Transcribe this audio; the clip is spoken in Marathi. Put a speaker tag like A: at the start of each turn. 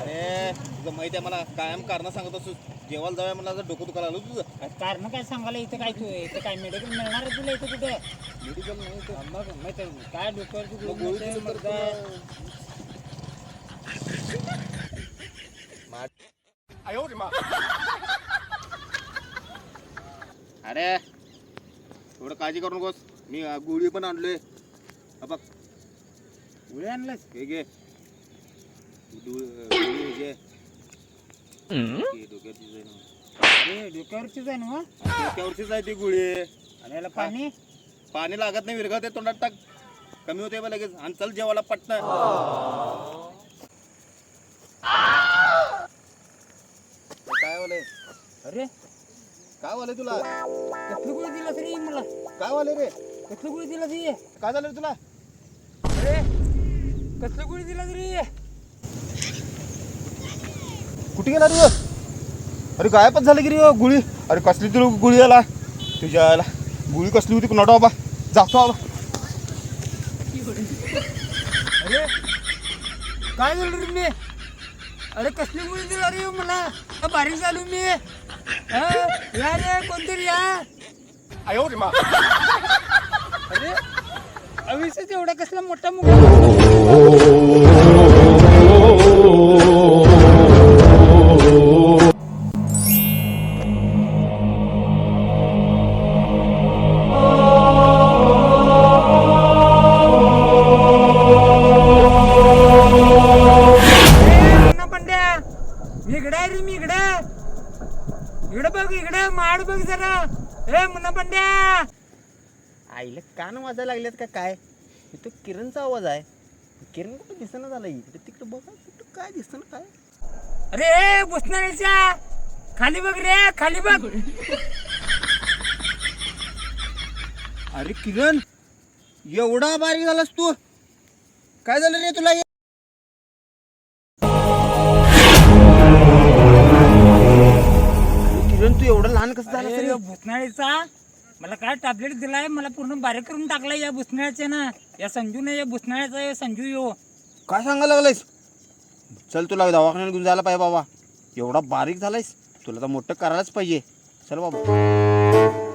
A: अरे तुझं माहिती आहे मला कायम कारण सांगत असतो जेवायला जाऊया मला जर डोकं दुखायला आलं तुझं.
B: कारण काय सांगायला इथं काय तू? इथं काय मेडिकल मिळणार आहे तुला इथं कुठे?
A: मेडिकल नाही तर
B: मग माहिती आहे, काय डोक्यावरची
A: मग
B: गोळी
A: दिली तर अरे एवढं काळजी करू नकोस. मी अं, गोळी पण आणलोय. बघ.
B: गोळी आणलंस
A: हे घे हे हे डोक्यावरचीच आहे ना.
B: डोक्यावरचीच आहे ना?
A: डोक्यावरचीच आहे ती गोळी
B: आणि याला पाणी
A: पाणी लागत नाही विरघळत तोंडात टाक. कमी होते बा लगेच. आणि चल जेवायला पटन काय वाले
B: अरे
A: काय वाले तुला?
B: कसली गोळी दिला तरी मला?
A: काय वाले रे?
B: कसली गोळी दिला ती
A: काय झालं रे तुला?
B: कसली गोळी दिला तरी?
A: कुठे गेला रे? अरे गायबच झालं की रे ह्यो गुळी. अरे कसली तुला गुळी आला. तुझ्या आला. गुळी कसली होती कुणाला बाबा. जातो बाबा.
B: अरे काय झालं रे मी? अरे कसली गोळी दिला रे मला? अ, बारीक झालो मी. या रे कोणतरी या. अरे आयुष्यात एवढा कसला मोठा मुलगा इकडे बघ इकडे माड बघ जरा. ए मुन्ना पंड्या.
A: आईला कान वाजायला लागलेत का काय? इथं किरणचा आवाज आहे. किरण कुठं दिसणं झालं इकडे तिकडे बघा कुठं काय दिसतं काय?
B: अरे बुसणाऱ्याच्या खाली बघ रे खाली बघ!
A: अरे किरण एवढा बारीक झालास तू. काय झालं रे तुला किरण तू एवढं लहान कसं झालं
B: अरे भुसनाळीचा मला काय टॅबलेट दिलाय? मला पूर्ण बारीक करून टाकलाय या भुसण्याचे ना. या संजूने या भुसण्याचा या संजू यो.
A: काय सांगायला लागलायस? चल तुला दवाखान्यात घेऊन जायला पाहिजे बाबा. एवढा बारीक झालायस तुला तर मोठं करायलाच पाहिजे. चल बाबा.